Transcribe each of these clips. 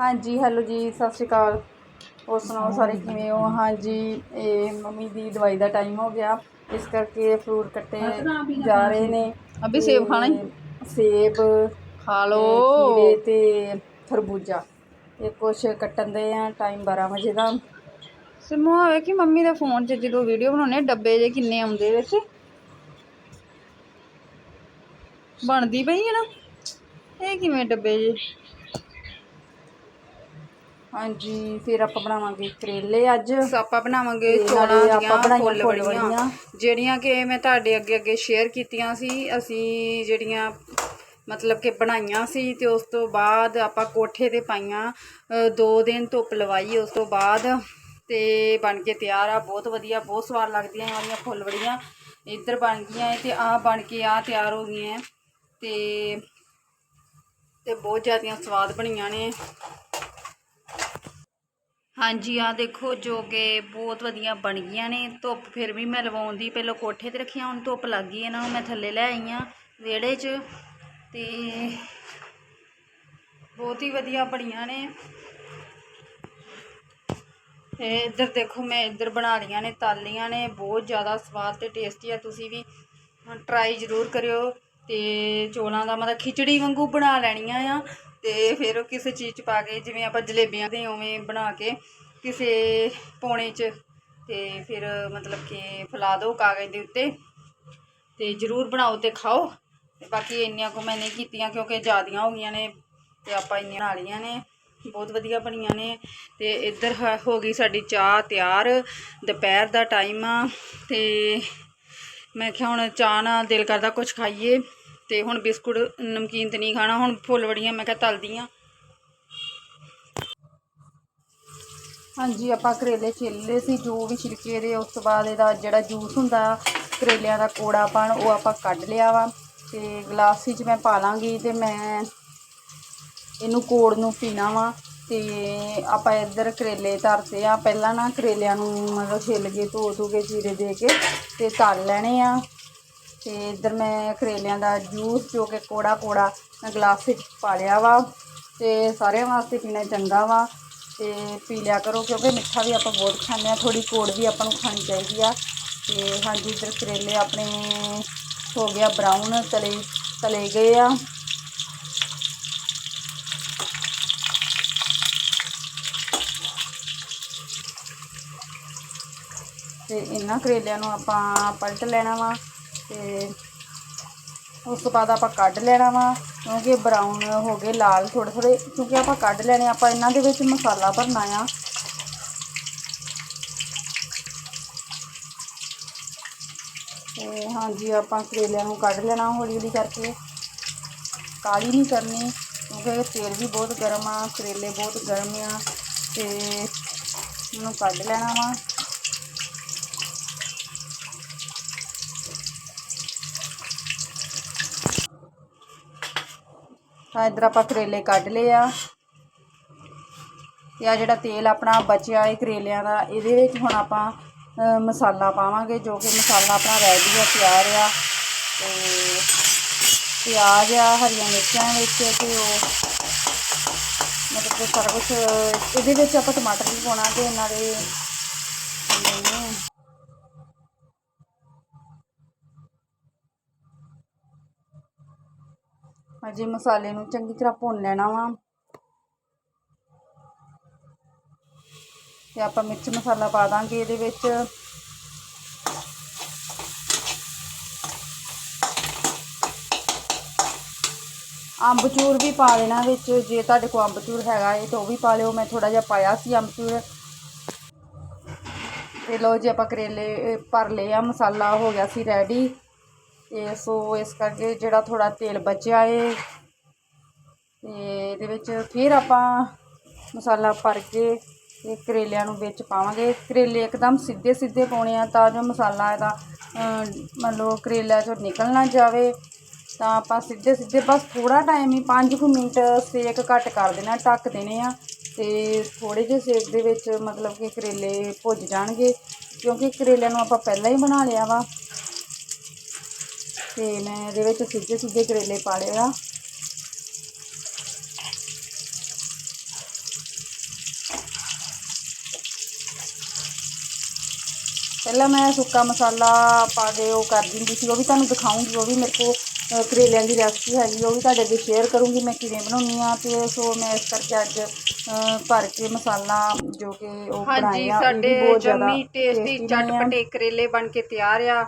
ਹਾਂਜੀ ਹੈਲੋ ਜੀ ਸਤਿ ਸ਼੍ਰੀ ਅਕਾਲ। ਹੋਰ ਸੁਣਾਓ ਸਾਰੇ ਕਿਵੇਂ ਹੋ? ਹਾਂਜੀ ਇਹ ਮੰਮੀ ਦੀ ਦਵਾਈ ਦਾ ਟਾਈਮ ਹੋ ਗਿਆ। ਇਸ ਕਰਕੇ ਫਰੂਟ ਕੱਟੇ ਜਾ ਰਹੇ ਨੇ। ਅਭੀ ਸੇਬ ਖਾਣਾ? ਤੇ ਸੇਬ ਖਾ ਤੇ ਲੋ ਖੀਰੇ ਤੇ ਖਰਬੂਜਾ। ਇਹ ਕੁਛ ਕੱਟਣ ਦੇ ਆ ਟਾਈਮ 12 ਵਜੇ ਦਾ। ਸਿਮੂ ਆਵੇ ਕਿ ਮੰਮੀ ਦੇ ਫੋਨ 'ਚ ਜਦੋਂ ਵੀਡੀਓ ਬਣਾਉਣੇ ਡੱਬੇ ਜੇ ਕਿੰਨੇ ਆਉਂਦੇ ਵਿੱਚ ਬਣਦੀ ਪਈ ਹੈ ਨਾ? ਇਹ ਕਿਵੇਂ ਡੱਬੇ ਜੇ ਹਾਂਜੀ ਫਿਰ ਆਪਾਂ ਬਣਾਵਾਂਗੇ ਕਰੇਲੇ ਅੱਜ। ਆਪਾਂ ਬਣਾਵਾਂਗੇ ਤੇ ਚੋਲਾਂ ਦੀਆਂ ਬਣਾਈਆਂ ਫੁੱਲ ਫੁੱਲ ਵੜੀਆਂ ਵੜੀਆਂ। ਜਿਹੜੀਆਂ ਕਿ ਮੈਂ ਤੁਹਾਡੇ ਅੱਗੇ ਅੱਗੇ ਸ਼ੇਅਰ ਕੀਤੀਆਂ ਸੀ ਅਸੀਂ ਜਿਹੜੀਆਂ ਮਤਲਬ ਕਿ ਬਣਾਈਆਂ ਸੀ ਤੇ ਉਸ ਤੋਂ ਬਾਅਦ ਆਪਾਂ ਕੋਠੇ ਤੇ ਪਾਈਆਂ। ਅ, ਦੋ ਦਿਨ ਧੁੱਪ ਲਵਾਈ ਉਸ ਤੋਂ ਬਾਅਦ ਤੇ ਬਣ ਕੇ ਤਿਆਰ ਆ। ਬਹੁਤ ਵਧੀਆ ਬਹੁਤ ਸਵਾਦ ਲੱਗਦੀਆਂ ਇਹ ਵਾਲੀਆਂ ਫੁੱਲ ਵੜੀਆਂ ਇੱਧਰ ਬਣ ਗਈਆਂ ਏ ਤੇ ਆਹ ਬਣ ਕੇ ਆ ਤਿਆਰ ਹੋ ਗਈਆਂ। ਏ ਤੇ ਤੇ ਬਹੁਤ ਜ਼ਿਆਦੀਆਂ ਸਵਾਦ ਬਣੀਆਂ ਨੇ। ਹਾਂਜੀ ਆ ਦੇਖੋ, ਜੋ ਕਿ ਬਹੁਤ ਵਧੀਆ ਬਣ ਗਈਆਂ ਨੇ। ਧੁੱਪ ਫਿਰ ਵੀ ਮੈਂ ਲਵਾਉਣ ਦੀ, ਪਹਿਲਾਂ ਕੋਠੇ ਤੇ ਰੱਖੀਆਂ, ਹੁਣ ਧੁੱਪ ਲੱਗ ਗਈ ਇਹਨਾਂ ਨੂੰ, ਮੈਂ ਥੱਲੇ ਲੈ ਆਈ ਆ ਵਿਹੜੇ 'ਚ ਤੇ ਬਹੁਤ ਹੀ ਵਧੀਆ ਬਣੀਆਂ ਨੇ। ਇਹ ਇੱਧਰ ਦੇਖੋ, ਮੈਂ ਇੱਧਰ ਬਣਾ ਲਈਆਂ ਨੇ ਤਾਲੀਆਂ ਨੇ, ਬਹੁਤ ਜ਼ਿਆਦਾ ਸਵਾਦ ਤੇ ਟੇਸਟੀ ਆ, ਤੁਸੀਂ ਵੀ ਟਰਾਈ ਜ਼ਰੂਰ ਕਰਿਓ ਤੇ ਚੋਲਾਂ ਦਾ ਮਤਲਬ ਖਿਚੜੀ ਵਾਂਗੂ ਬਣਾ ਲੈਣੀਆਂ ਆ। ਤੇ ਫਿਰ ਉਹ ਕਿਸੇ ਚੀਜ਼ 'ਚ ਪਾ ਕੇ, ਜਿਵੇਂ ਆਪਾਂ ਜਲੇਬੀਆਂ ਦੇ ਉਵੇਂ ਬਣਾ ਕੇ ਕਿਸੇ ਪੌਣੇ 'ਚ ਤੇ ਫਿਰ ਮਤਲਬ ਕਿ ਫੈਲਾ ਦਿਓ ਕਾਗਜ਼ ਦੇ ਉੱਤੇ ਤੇ ਜ਼ਰੂਰ ਬਣਾਓ ਤੇ ਖਾਓ। ਤੇ ਬਾਕੀ ਇੰਨੀਆਂ ਕੁ ਮੈਂ ਨਹੀਂ ਕੀਤੀਆਂ ਕਿਉਂਕਿ ਜ਼ਿਆਦੀਆਂ ਹੋ ਗਈਆਂ ਨੇ ਤੇ ਆਪਾਂ ਇੰਨੀਆਂ ਬਣਾ ਲਈਆਂ ਨੇ, ਬਹੁਤ ਵਧੀਆ ਬਣੀਆਂ ਨੇ। ਤੇ ਇੱਧਰ ਹੋ ਗਈ ਸਾਡੀ ਚਾਹ ਤਿਆਰ, ਦੁਪਹਿਰ ਦਾ ਟਾਈਮ ਆ ਤੇ ਮੈਂ ਕਿਹਾ ਹੁਣ ਚਾਹ ਨਾਲ ਦਿਲ ਕਰਦਾ ਕੁਝ ਖਾਈਏ। ਤੇ ਹੁਣ ਬਿਸਕੁਟ, ਨਮਕੀਨ ਤੇ ਨਹੀਂ ਖਾਣਾ, ਹੁਣ ਫੁੱਲ ਵੜੀਆਂ, ਮੈਂ ਕਿਹਾ ਤਲਦੀ ਆ ਹਾਂਜੀ, ਆਪਾਂ ਕਰੇਲੇ ਛਿੱਲੇ ਸੀ, ਜੋ ਵੀ ਛਿਲਕੇ ਦੇ, ਉਸ ਤੋਂ ਬਾਅਦ ਇਹਦਾ ਜਿਹੜਾ ਜੂਸ ਹੁੰਦਾ, ਕਰੇਲਿਆਂ ਦਾ ਕੋੜਾਪਣ ਉਹ ਆਪਾਂ ਕੱਢ ਲਿਆ ਵਾ। ਤੇ ਗਲਾਸ ਵਿੱਚ ਮੈਂ ਪਾ ਲਾਂਗੀ ਤੇ ਮੈਂ ਇਹਨੂੰ ਕੋੜ ਨੂੰ ਪੀਣਾ ਵਾ। ਤੇ ਆਪਾਂ ਇੱਧਰ ਕਰੇਲੇ ਧਰਤੇ ਆ। ਪਹਿਲਾਂ ਨਾ ਕਰੇਲਿਆਂ ਨੂੰ ਮਤਲਬ ਛਿੱਲ ਕੇ ਧੋ ਧੋ ਕੇ ਚੀਰੇ ਦੇ ਕੇ ਤੇ ਤਲ ਲੈਣੇ ਆ। ਤੇ ਇੱਧਰ ਮੈਂ ਕਰੇਲਿਆਂ ਦਾ ਜੂਸ ਜੋ ਕਿ ਕੋੜਾ ਕੋੜਾ ਮੈਂ ਗਲਾਸ ਵਿੱਚ ਪਾ ਲਿਆ ਵਾ ਤੇ ਸਾਰਿਆਂ ਵਾਸਤੇ ਪੀਣਾ ਚੰਗਾ ਵਾ ਤੇ ਪੀ ਲਿਆ ਕਰੋ ਕਿਉਂਕਿ ਮਿੱਠਾ ਵੀ ਆਪਾਂ ਬਹੁਤ ਖਾਂਦੇ ਆ ਥੋੜੀ ਕੋੜ ਵੀ ਆਪਾਂ ਨੂੰ ਖਾਣੀ ਚਾਹੀਦੀ ਆ। ਤੇ ਹਾਂਜੀ, ਇੱਧਰ ਕਰੇਲੇ ਆਪਣੇ ਹੋ ਗਿਆ ਬਰਾਊਨ ਤਲੇ ਤਲੇ ਗਏ ਆ। ਤੇ ਇਹਨਾਂ ਕਰੇਲਿਆਂ ਨੂੰ ਆਪਾਂ ਪਲਟ ਲੈਣਾ ਵਾ। ਤੇ ਉਸ ਤੋਂ ਬਾਅਦ ਆਪਾਂ ਕੱਢ ਲੈਣਾ ਵਾ, ਕਿਉਂਕਿ ਬਰਾਊਨ ਹੋ ਗਏ, ਲਾਲ ਥੋੜੇ ਥੋੜੇ ਕਿਉਂਕਿ ਆਪਾਂ ਕੱਢ ਲੈਣੇ ਆਪਾਂ ਇਹਨਾਂ ਦੇ ਵਿੱਚ ਮਸਾਲਾ ਭਰਨਾ ਆ। ਤੇ ਹਾਂਜੀ, ਆਪਾਂ ਕਰੇਲਿਆਂ ਨੂੰ ਕੱਢ ਲੈਣਾ ਹੌਲੀ ਹੌਲੀ ਕਰਕੇ। ਕਾਲੀ ਨਹੀਂ ਕਰਨੀ, ਕਿਉਂਕਿ ਤੇਲ ਵੀ ਬਹੁਤ ਗਰਮ ਆ, ਕਰੇਲੇ ਬਹੁਤ ਗਰਮ ਆ, ਤੇ ਇਹਨੂੰ ਕੱਢ ਲੈਣਾ ਵਾ। ਤਾਂ ਇੱਧਰ ਆਪਾਂ ਕਰੇਲੇ ਕੱਢ ਲਏ ਆ। ਤੇ ਆ ਜਿਹੜਾ ਤੇਲ ਆਪਣਾ ਬਚਿਆ ਹੈ ਕਰੇਲਿਆਂ ਦਾ, ਇਹਦੇ ਵਿੱਚ ਹੁਣ ਆਪਾਂ ਮਸਾਲਾ ਪਾਵਾਂਗੇ, ਜੋ ਕਿ ਮਸਾਲਾ ਆਪਣਾ ਰੈਡੀ ਆ, ਤਿਆਰ ਆ। ਤੇ ਪਿਆਜ਼ ਆ, ਹਰੀਆਂ ਮਿਰਚਾਂ ਵਿੱਚ ਤੇ ਉਹ ਮਤਲਬ ਕਿ ਸਾਰਾ ਕੁਝ ਇਹਦੇ ਵਿੱਚ ਆਪਾਂ ਟਮਾਟਰ ਵੀ ਪਾਉਣਾ ਤੇ ਇਹਨਾਂ ਦੇ ਅਜੇ ਮਸਾਲੇ ਨੂੰ ਚੰਗੀ ਤਰ੍ਹਾਂ ਭੁੰਨ ਲੈਣਾ ਵਾ। ਤੇ ਆਪਾਂ ਮਿਰਚ ਮਸਾਲਾ ਪਾ ਦਾਂਗੇ ਇਹਦੇ ਵਿੱਚ। ਅੰਬਚੂਰ ਵੀ ਪਾ ਦੇਣਾ ਵਿੱਚ, ਜੇ ਤੁਹਾਡੇ ਕੋਲ ਅੰਬਚੂਰ ਹੈਗਾ ਏ ਤਾਂ ਉਹ ਵੀ ਪਾ ਲਿਓ। ਮੈਂ ਥੋੜਾ ਜਿਹਾ ਪਾਇਆ ਸੀ ਅੰਬਚੂਰ। ਤੇ ਲਓ ਜੀ ਆਪਾਂ ਕਰੇਲੇ ਭਰ ਲਏ ਆ। ਮਸਾਲਾ ਹੋ ਗਿਆ ਸੀ ਰੈਡੀ ਤੇ ਸੋ ਇਸ ਕਰਕੇ ਜਿਹੜਾ ਥੋੜਾ ਤੇਲ ਬਚਿਆ ਏ ਤੇ ਇਹਦੇ ਵਿੱਚ ਫਿਰ ਆਪਾਂ ਮਸਾਲਾ ਭਰ ਕੇ ਤੇ ਕਰੇਲਿਆਂ ਨੂੰ ਵਿੱਚ ਪਾਵਾਂਗੇ। ਕਰੇਲੇ ਇੱਕਦਮ ਸਿੱਧੇ ਸਿੱਧੇ ਪਾਉਣੇ ਆ ਤਾਂ ਜੋ ਮਸਾਲਾ ਇਹਦਾ ਅਹ, ਮੰਨ ਲਓ ਕਰੇਲਿਆਂ ਚੋਂ ਨਿਕਲ ਨਾ ਜਾਵੇ। ਤਾਂ ਆਪਾਂ ਸਿੱਧੇ ਸਿੱਧੇ ਬਸ ਥੋੜਾ ਟਾਈਮ ਹੀ 5 ਕੁ ਮਿੰਟ ਸੇਕ ਘੱਟ ਕਰ ਦੇਣਾ ਢੱਕ ਦੇਣੇ ਆ। ਤੇ ਥੋੜੇ ਜਿਹੇ ਸੇਕ ਦੇ ਵਿੱਚ ਮਤਲਬ ਕਿ ਕਰੇਲੇ ਭੁੱਜ ਜਾਣਗੇ ਕਿਉਂਕਿ ਕਰੇਲਿਆਂ ਨੂੰ ਆਪਾਂ ਪਹਿਲਾਂ ਹੀ ਬਣਾ ਲਿਆ ਵਾ। तो मैं ये सीधे सीधे करेले पाले പാടുക पहला मैं सुा मसाला पा के वो कर दी थी वो भी तुम दिखाऊँगी वो भी मेरे को करेलिया की रैसपी हैगी भी तेजे अगर शेयर करूँगी मैं किमें बना तो सो मैं इस करके अज भर के मसाला जो कि हाँ जी साढ़े जमी टेस्टी चटपटे करेले बन के तैयार आ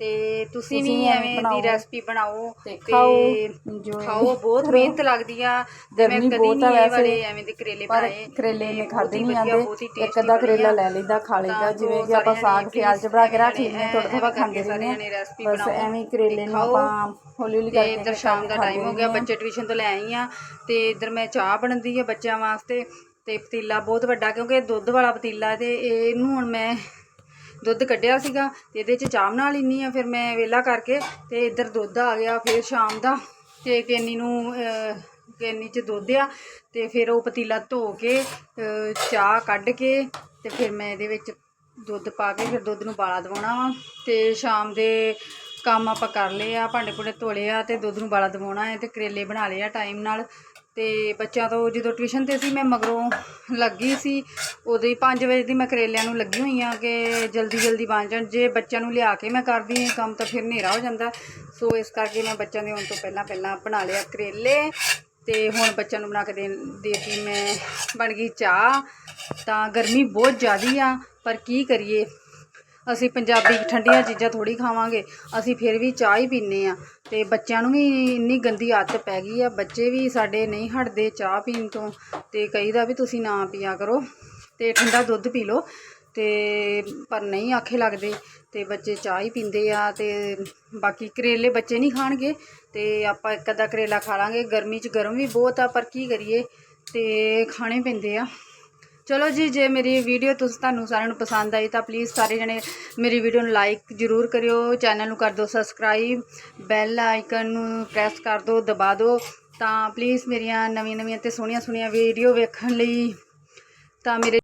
ਤੇ ਤੁਸੀਂ ਵੀ ਐਵੇਂ ਦੀ ਰੈਸਪੀ ਬਣਾਓ ਤੇ ਖਾਓ, ਬਹੁਤ। ਮਿਹਨਤ ਲੱਗਦੀ ਆ ਤੇ ਮੈਂ ਕਦੀ ਬਹੁਤ ਆ ਨਹੀਂ ਇਹ ਵਾਲੇ ਐਵੇਂ ਦੇ ਕਰੇਲੇ ਬਣਾਏ ਕਰੇਲੇ ਨੇ ਖਾਦੇ ਨਹੀਂ ਆਂਦੇ ਇੱਕ ਅੱਧਾ ਕਰੇਲਾ। ਲੈ ਲਈਦਾ ਖਾ ਲਈਦਾ ਜਿਵੇਂ ਕਿ ਆਪਾਂ ਸਾਗ ਪਿਆਜ਼ please ਬਣਾ ਕੇ ਰੱਖ ਲੈਂਦੇ ਥੋੜਾ ਥੋੜਾ ਖਾਂਦੇ ਰਹਿੰਦੇ ਬਸ ਐਵੇਂ ਕਰੇਲੇ ਨੂੰ। ਆਪਾਂ ਹੌਲੀ ਹੌਲੀ ਕਰਕੇ ਇੱਧਰ ਸ਼ਾਮ ਦਾ ਟਾਈਮ ਹੋ ਗਿਆ। ਬੱਚੇ ਟਿਊਸ਼ਨ ਤੋਂ ਲੈ ਆਈ ਆ ਤੇ ਇੱਧਰ ਮੈਂ ਚਾਹ ਬਣਦੀ ਆ ਬੱਚਿਆਂ ਵਾਸਤੇ ਤੇ ਪਤੀਲਾ ਬਹੁਤ ਵੱਡਾ ਕਿਉਂਕਿ ਦੁੱਧ ਵਾਲਾ ਪਤੀਲਾ ਤੇ ਇਹਨੂੰ ਹੁਣ ਮੈਂ ਦੁੱਧ ਕੱਢਿਆ ਸੀਗਾ ਤੇ ਇਹਦੇ 'ਚ ਚਾਹ ਬਣਾ ਲੈਂਦੀ ਆ ਫਿਰ ਮੈਂ ਵੇਲਾ ਕਰਕੇ ਤੇ ਇੱਧਰ ਦੁੱਧ ਆ ਗਿਆ ਫਿਰ ਸ਼ਾਮ ਦਾ ਤੇ ਕੇਨੀ ਨੂੰ ਕੇਨੀ 'ਚ ਦੁੱਧ ਆ ਤੇ ਫਿਰ ਉਹ ਪਤੀਲਾ ਧੋ ਕੇ ਚਾਹ ਕੱਢ ਕੇ ਤੇ ਫਿਰ ਮੈਂ ਇਹਦੇ ਵਿੱਚ ਦੁੱਧ ਪਾ ਕੇ ਫਿਰ ਦੁੱਧ ਨੂੰ ਬਾਲਾ ਦਵਾਉਣਾ ਵਾ ਤੇ ਸ਼ਾਮ ਦੇ ਕੰਮ ਆਪਾਂ ਕਰ ਲਏ ਆ, ਭਾਂਡੇ ਭੁੰਡੇ ਧੋ ਲਏ ਆ ਤੇ ਦੁੱਧ ਨੂੰ ਬਾਲਾ ਦਵਾਉਣਾ ਹੈ ਤੇ ਕਰੇਲੇ ਬਣਾ ਲਏ ਆ ਟਾਈਮ ਨਾਲ ਤੇ ਬੱਚਿਆਂ ਤੋਂ ਜਦੋਂ ਟਿਊਸ਼ਨ ਤੇ ਸੀ, ਮੈਂ ਮਗਰੋਂ ਲੱਗੀ ਸੀ। ਉਦੋਂ ਹੀ 5 ਵਜੇ ਦੀ ਮੈਂ ਕਰੇਲਿਆਂ ਨੂੰ ਲੱਗੀ ਹੋਈ ਆ ਕਿ ਜਲਦੀ ਜਲਦੀ ਬਣ ਜਾਣ। ਜੇ ਬੱਚਿਆਂ ਨੂੰ ਲਿਆ ਕੇ ਮੈਂ ਕਰਦੀ ਹਾਂ ਕੰਮ, ਤਾਂ ਫਿਰ ਹਨੇਰਾ ਹੋ ਜਾਂਦਾ। ਸੋ ਇਸ ਕਰਕੇ ਮੈਂ ਬੱਚਿਆਂ ਦੇ ਆਉਣ ਤੋਂ ਪਹਿਲਾਂ ਪਹਿਲਾਂ ਬਣਾ ਲਿਆ ਕਰੇਲੇ ਤੇ ਹੁਣ ਬੱਚਿਆਂ ਨੂੰ ਬਣਾ ਕੇ ਦੇ ਦੇਤੀ ਮੈਂ ਬਣ ਗਈ ਚਾਹ। ਤਾਂ ਗਰਮੀ ਬਹੁਤ ਜ਼ਿਆਦੀ ਆ, ਪਰ ਕੀ ਕਰੀਏ? ਅਸੀਂ ਪੰਜਾਬੀ ਠੰਡੀਆਂ ਚੀਜ਼ਾਂ ਥੋੜੀ ਖਾਵਾਂਗੇ, ਅਸੀਂ ਫਿਰ ਵੀ ਚਾਹ ਹੀ ਪੀਂਦੇ ਆ ਤੇ ਬੱਚਿਆਂ ਨੂੰ ਵੀ ਇੰਨੀ ਗੰਦੀ ਆਦਤ ਪੈ ਗਈ ਆ, ਬੱਚੇ ਵੀ ਸਾਡੇ ਨਹੀਂ ਹਟਦੇ ਚਾਹ ਪੀਣ ਤੋਂ, ਤੇ ਦਾ ਵੀ ਤੁਸੀਂ ਨਾ ਪੀਆ ਕਰੋ, ਤੇ ਠੰਡਾ ਦੁੱਧ ਪੀ ਲਓ, ਤੇ ਪਰ ਨਹੀਂ ਆਖੇ ਲੱਗਦੇ, ਤੇ ਬੱਚੇ ਚਾਹ ਹੀ ਪੀਂਦੇ ਆ, ਤੇ ਬਾਕੀ ਕਰੇਲੇ ਬੱਚੇ ਨਹੀਂ ਖਾਣਗੇ, ਤੇ ਆਪਾਂ ਇੱਕ ਅੱਧਾ ਕਰੇਲਾ ਖਾ ਲਾਂਗੇ। ਗਰਮੀ 'ਚ ਗਰਮ ਵੀ ਬਹੁਤ ਆ, ਪਰ ਕੀ ਕਰੀਏ, ਤੇ ਖਾਣੇ ਪੈਂਦੇ ਆ। ਚਲੋ ਜੀ, ਜੇ ਮੇਰੀ ਵੀਡੀਓ ਤੁਸੀਂ ਤੁਹਾਨੂੰ ਸਾਰਿਆਂ ਨੂੰ ਪਸੰਦ ਆਈ ਤਾਂ ਪਲੀਜ਼ ਸਾਰੇ ਜਣੇ ਮੇਰੀ ਵੀਡੀਓ ਨੂੰ ਲਾਈਕ ਜ਼ਰੂਰ ਕਰਿਓ ਚੈਨਲ ਨੂੰ ਕਰ ਦਿਓ ਸਬਸਕ੍ਰਾਈਬ ਬੈਲ ਆਈਕਨ ਨੂੰ ਪ੍ਰੈਸ ਕਰ ਦਿਓ, ਦਬਾ ਦਿਓ ਤਾਂ ਪਲੀਜ਼ ਮੇਰੀਆਂ ਨਵੀਆਂ ਨਵੀਆਂ ਤੇ ਸੋਹਣੀਆਂ ਸੋਹਣੀਆਂ ਵੀਡੀਓ ਵੇਖਣ ਲਈ ਤਾਂ ਮੇਰੇ